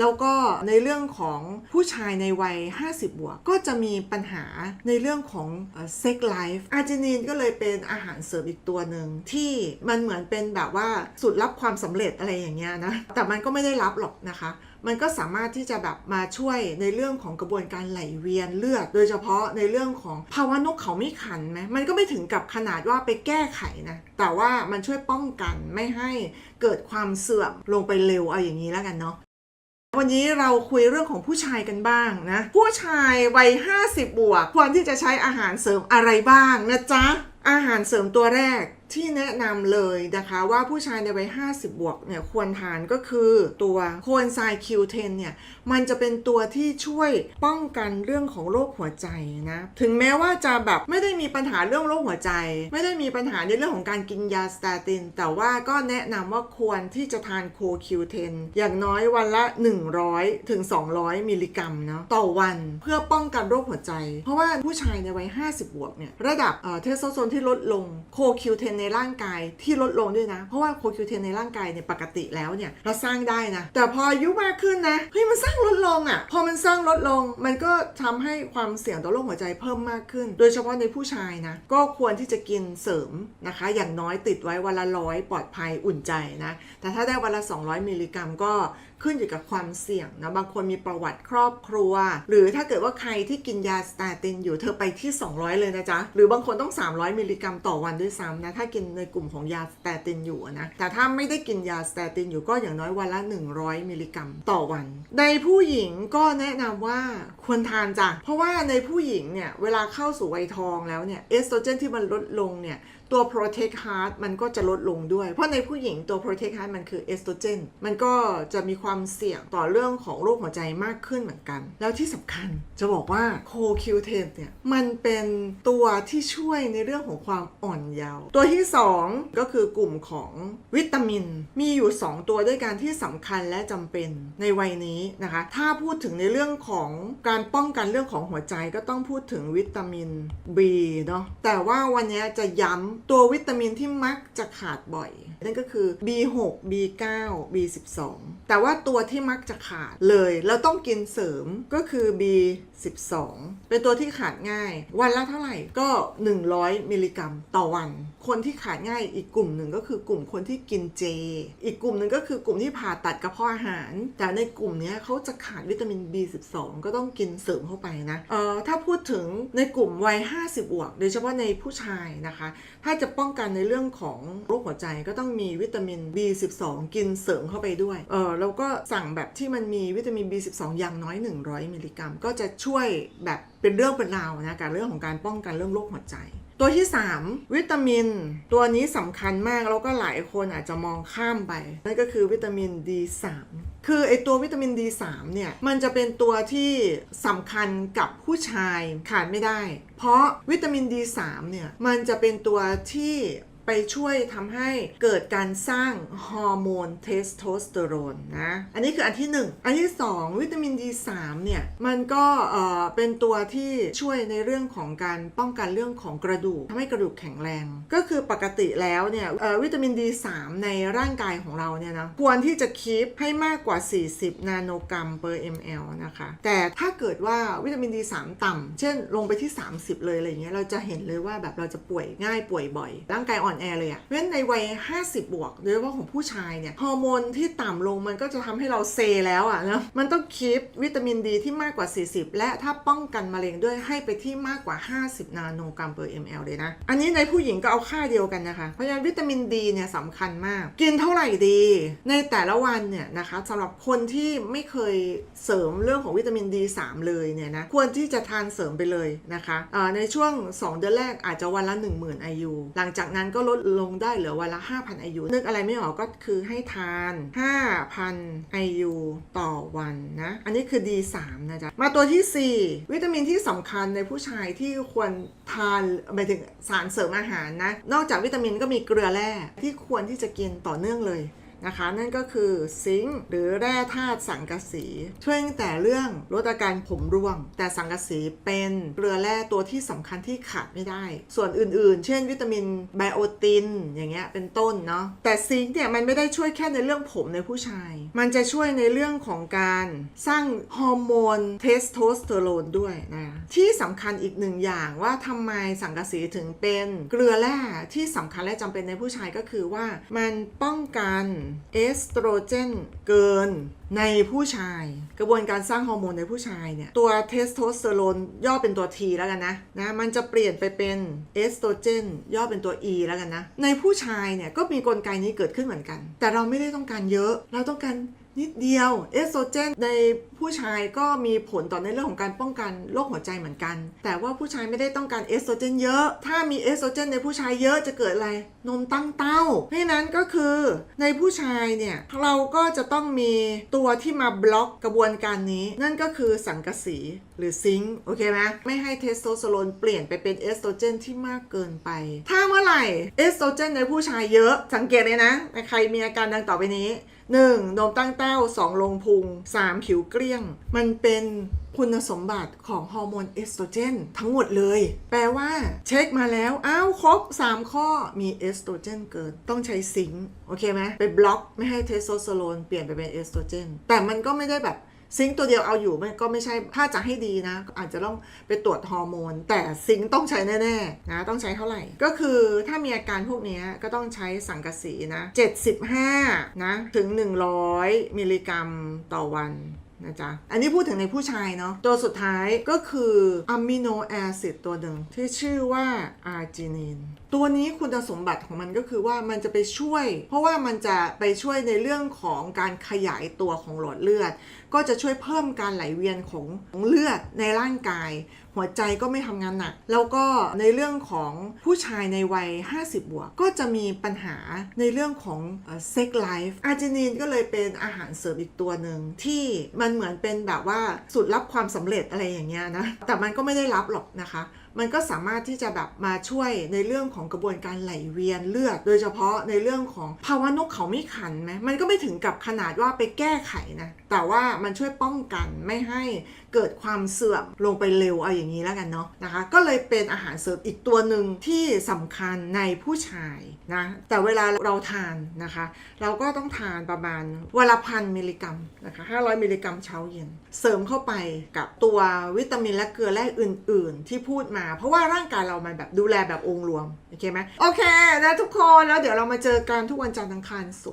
แล้วก็ในเรื่องของผู้ชายในวัย 50 บวก ก็จะมีปัญหาในเรื่องของเซ็กไลฟ์อาร์จินีนก็เลยเป็นอาหารเสริมอีกตัวหนึ่งที่มันเหมือนเป็นแบบว่าสูตรลับความสำเร็จอะไรอย่างเงี้ยนะ แต่มันก็ไม่ได้รับหรอกนะคะมันก็สามารถที่จะแบบมาช่วยในเรื่องของกระบวนการไหลเวียนเลือด โดยเฉพาะในเรื่องของภาวะนกเขาไม่ขันไหมมันก็ไม่ถึงกับขนาดว่าไปแก้ไขนะ แต่ว่ามันช่วยป้องกันไม่ให้เกิดความเสื่อมลงไปเร็วเอาอย่างนี้แล้วกันเนาะ วันนี้เราคุยเรื่องของผู้ชายกันบ้างนะ ผู้ชายวัย 50 บวก ควรที่จะใช้อาหารเสริมอะไรบ้างนะจ๊ะ อาหารเสริมตัวแรกที่แนะนำเลยนะคะว่าผู้ชายในวัย 50 บวกเนี่ยควรทานก็คือตัวโคนไซคิวเทนเนี่ยมันจะเป็นตัวที่ช่วยป้องกันเรื่องของโรคหัวใจนะถึงแม้ว่าจะแบบไม่ได้มีปัญหาเรื่องโรคหัวใจ ไม่ได้มีปัญหาในเรื่องของการกินยาสเตติน แต่ว่าก็แนะนำว่าควรที่จะทานโคคิวเทนอย่างน้อยวันละ 100ถึง200 มิลลิกรัมเนาะต่อวันเพื่อป้องกันโรคหัวใจ เพราะว่าผู้ชายในวัย 50 บวกเนี่ยระดับเเทสโทสเตอโรนที่ลดลงโคคิวเทนในร่างกายที่ลดลงด้วยนะ เพราะว่าโคคิวเทนในร่างกายเนี่ยปกติแล้วเนี่ยเราสร้างได้นะ แต่พออายุมากขึ้นนะเฮ้ยมันสร้างลดลงอะ่ะ พอมันสร้างลดลง มันก็ทำให้ความเสี่ยงต่อโรคหัวใจเพิ่มมากขึ้น โดยเฉพาะในผู้ชายนะ ก็ควรที่จะกินเสริมนะคะ อย่างน้อยติดไว้วันละร้อยปลอดภัยอุ่นใจนะ แต่ถ้าได้วันละ 200 มิลลิกรัมก็ ขึ้นอยู่กับความเสี่ยงนะบางคนมีประวัติครอบครัว หรือถ้าเกิดว่าใครที่กินยาสเตตินอยู่เธอไปที่ 200 เลยนะจ๊ะ หรือบางคนต้อง 300 มิลลิกรัมต่อวันด้วยซ้ำนะถ้ากินในกลุ่มของยาสเตตินอยู่นะแต่ถ้าไม่ได้กินยาสเตตินอยู่ก็อย่างน้อยวันละ 100 มิลลิกรัมต่อวัน ในผู้หญิงก็แนะนำว่าควรทานจ้ะเพราะว่าในผู้หญิงเนี่ยเวลาเข้าสู่วัยทองแล้วเนี่ยเอสโตรเจนที่มันลดลงเนี่ย ตัว protect heart มันก็จะลดลงด้วย เพราะในผู้หญิงตัว protect heart มันคือเอสโตรเจน มันก็จะมีความเสี่ยงต่อเรื่องของโรคหัวใจมากขึ้นเหมือนกัน แล้วที่สำคัญจะบอกว่า CoQ10 เนี่ย มันเป็นตัวที่ช่วยในเรื่องของความอ่อนเยาว์ ตัวที่ 2 ก็คือกลุ่มของวิตามิน มีอยู่ 2 ตัวด้วยกันที่สำคัญและจำเป็นในวัยนี้นะคะ ถ้าพูดถึงในเรื่องของการป้องกันเรื่องของหัวใจก็ต้องพูดถึงวิตามิน B เนาะ แต่ว่าวันนี้จะย้ำตัววิตามินที่มักจะขาดบ่อย นั่นก็คือ B6 B9 B12 แต่ว่าตัวที่มักจะขาดเลยแล้วต้องกินเสริมก็คือ B12 เป็นตัวที่ขาดง่าย วันละเท่าไหร่ก็ 100 มิลลิกรัมต่อวัน คนที่ขาดง่ายอีกกลุ่มหนึ่งก็คือกลุ่มคนที่กินเจ อีกกลุ่มหนึ่งก็คือกลุ่มที่ผ่าตัดกระเพาะอาหาร แต่ในกลุ่มนี้เขาจะขาดวิตามิน B12 ก็ต้องกินเสริมเข้าไปนะเอ่อถ้าพูดถึงในกลุ่มวัย 50 บวก โดยเฉพาะในผู้ชายนะคะถ้าจะป้องกันในเรื่องของโรคหัวใจก็ต้องมีวิตามิน B12 กินเสริมเข้าไปด้วย เออแล้วก็สั่งแบบที่มันมีวิตามิน B12 อย่างน้อย 100 มิลลิกรัม ก็จะช่วยแบบเป็นเรื่องเป็นราวนะกับเรื่องของการป้องกันเรื่องโรคหัวใจ ตัวที่ 3 วิตามิน ตัวนี้สำคัญมากแล้วก็หลายคนอาจจะมองข้ามไป นั่นก็คือวิตามิน D3 คือไอตัววิตามิน D3 เนี่ย มันจะเป็นตัวที่สำคัญกับผู้ชายขาดไม่ได้ เพราะวิตามิน D3 เนี่ย มันจะเป็นตัวที่ ไปช่วยทำให้เกิดการสร้างฮอร์โมนเทสโทสเตอโรนนะ อันนี้คืออันที่ 1 อันที่ 2 วิตามิน D3 เนี่ย มันก็เอ่อเป็นตัวที่ช่วยในเรื่องของการป้องกันเรื่องของกระดูกทำให้กระดูกแข็งแรง ก็คือปกติแล้วเนี่ยวิตามิน D3 ในร่างกายของเราเนี่ยนะควรที่จะคีปให้มากกว่า 40 นาโนกรัม per ml นะคะ แต่ถ้าเกิดว่าวิตามิน D3 ต่ำเช่นลงไปที่ 30 เลยอะไรอย่างเงี้ยเราจะเห็นเลยว่าแบบเราจะป่วยง่ายป่วยบ่อย ร่างกายอ่อนแอเลยอะเพราะฉะนั้นในวัย 50 บวกโดยเฉพาะของผู้ชายเนี่ยฮอร์โมนที่ต่ำลงมันก็จะทำให้เราเซแล้วอะนะมันต้องคีปวิตามินดีที่มากกว่า 40 และถ้าป้องกันมะเร็งด้วยให้ไปที่มากกว่า 50 นาโนกรัม per ml เลยนะ อันนี้ในผู้หญิงก็เอาค่าเดียวกันนะคะ เพราะฉะนั้นวิตามินดีเนี่ยสำคัญมาก กินเท่าไหร่ดี ในแต่ละวันเนี่ยนะคะสำหรับคนที่ไม่เคยเสริมเรื่องของวิตามิน D3 เลยเนี่ยนะควรที่จะทานเสริมไปเลยนะคะในช่วง 2 เดือนแรกอาจจะวันละ 10,000 IU หลังจากนั้นก็ลดลงได้เหลือวันละ 5,000 IU นึกอะไรไม่ออกก็คือให้ทาน 5,000 IU ต่อวันนะ อันนี้คือ D3 นะจ๊ะ มาตัวทีสี่ 4 วิตามินที่สำคัญในผู้ชายที่ควรทานหมายถึงสารเสริมอาหารนะ นอกจากวิตามินก็มีเกลือแร่ที่ควรที่จะกินต่อเนื่องเลย นะคะ นั่นก็คือซิงค์หรือแร่ธาตุสังกะสี ช่วยตั้งแต่เรื่องลดอาการผมร่วง แต่สังกะสีเป็นเกลือแร่ตัวที่สำคัญที่ขาดไม่ได้ ส่วนอื่นๆ เช่น วิตามินไบโอติน อย่างเงี้ยเป็นต้นเนาะแต่ซิงค์เนี่ยมันไม่ได้ช่วยแค่ในเรื่องผมในผู้ชาย มันจะช่วยในเรื่องของการสร้างฮอร์โมนเทสโทสเตอโรนด้วยนะที่สำคัญอีกหนึ่งอย่างว่าทำไมสังกะสีถึงเป็นเกลือแร่ที่สำคัญและจำเป็นในผู้ชายก็คือว่ามันป้องกันเอสโตรเจนเกินในผู้ชาย กระบวนการสร้างฮอร์โมนในผู้ชายเนี่ย ตัวเทสโทสเตอโรนย่อเป็นตัว T แล้วกันนะนะ มันจะเปลี่ยนไปเป็นเอสโตรเจนย่อเป็นตัว E แล้วกันนะ ในผู้ชายเนี่ยก็มีกลไกนี้เกิดขึ้นเหมือนกัน แต่เราไม่ได้ต้องการเยอะเราต้องการ นิดเดียว เอสโตรเจนในผู้ชายก็มีผลต่อในเรื่องของการป้องกันโรคหัวใจเหมือนกัน แต่ว่าผู้ชายไม่ได้ต้องการเอสโตรเจนเยอะ ถ้ามีเอสโตรเจนในผู้ชายเยอะจะเกิดอะไร นมตั้งเต้า เพราะนั้นก็คือในผู้ชายเนี่ยเราก็จะต้องมีตัวที่มาบล็อกกระบวนการนี้ นั่นก็คือสังกะสีหรือซิงค์โอเคไหมไม่ให้เทสโทสเตอโรนเปลี่ยนไปเป็นเอสโตรเจนที่มากเกินไป ถ้าเมื่อไหร่เอสโตรเจนในผู้ชายเยอะสังเกตเลยนะใครมีอาการดังต่อไปนี้ 1. นมตั้งเต้า 2. ลงพุง 3. ผิวเกลี้ยง มันเป็นคุณสมบัติของฮอร์โมนเอสโตรเจนทั้งหมดเลย แปลว่าเช็คมาแล้ว อ้าวครบ 3 ข้อมีเอสโตรเจนเกินต้องใช้ซิงค์โอเคไหมไปบล็อกไม่ให้เทสโทสเตอโรนเปลี่ยนไปเป็นเอสโตรเจนแต่มันก็ไม่ได้แบบ ซิงตัวเดียวเอาอยู่มันก็ไม่ใช่ถ้าจะให้ดีนะ อาจจะต้องไปตรวจฮอร์โมน แต่ซิงต้องใช้แน่ๆนะต้องใช้เท่าไหร่ ก็คือถ้ามีอาการพวกนี้ก็ต้องใช้สังกะสีนะ 75 นะ ถึง 100 มิลลิกรัมต่อวัน นะจ๊ะ อันนี้พูดถึงในผู้ชายเนาะ ตัวสุดท้ายก็คืออะมิโนแอซิดตัวหนึ่งที่ชื่อว่าอาร์จินิน ตัวนี้คุณสมบัติของมันก็คือว่ามันจะไปช่วย เพราะว่ามันจะไปช่วยในเรื่องของการขยายตัวของหลอดเลือด ก็จะช่วยเพิ่มการไหลเวียนของของเลือดในร่างกาย หัวใจก็ไม่ทำงานหนัก แล้วก็ในเรื่องของผู้ชายในวัย 50 บวก ก็จะมีปัญหาในเรื่องของเซ็กไลฟ์อาร์จินินก็เลยเป็นอาหารเสริมอีกตัวหนึ่งที่มันเหมือนเป็นแบบว่าสุดรับความสำเร็จอะไรอย่างเงี้ยนะแต่มันก็ไม่ได้รับหรอกนะคะ มันก็สามารถที่จะแบบมาช่วยในเรื่องของกระบวนการไหลเวียนเลือด โดยเฉพาะในเรื่องของภาวะนกเขาไม่ขันไหมมันก็ไม่ถึงกับขนาดว่าไปแก้ไขนะ แต่ว่ามันช่วยป้องกันไม่ให้เกิดความเสื่อมลงไปเร็วเอาอย่างนี้แล้วกันเนาะนะคะ ก็เลยเป็นอาหารเสริมอีกตัวหนึ่งที่สำคัญในผู้ชายนะแต่เวลาเราทานนะคะ เราก็ต้องทานประมาณวันละพันมิลลิกรัมนะคะ500 มิลลิกรัมเช้าเย็น เสริมเข้าไปกับตัววิตามินและเกลือแร่อื่น ๆ ที่พูดมาเพราะว่าร่างกายเรามันแบบดูแลแบบองค์รวม โอเคไหมโอเคนะทุกคนแล้วเดี๋ยวเรามาเจอกันทุกวันจันทร์อังคารศุกร์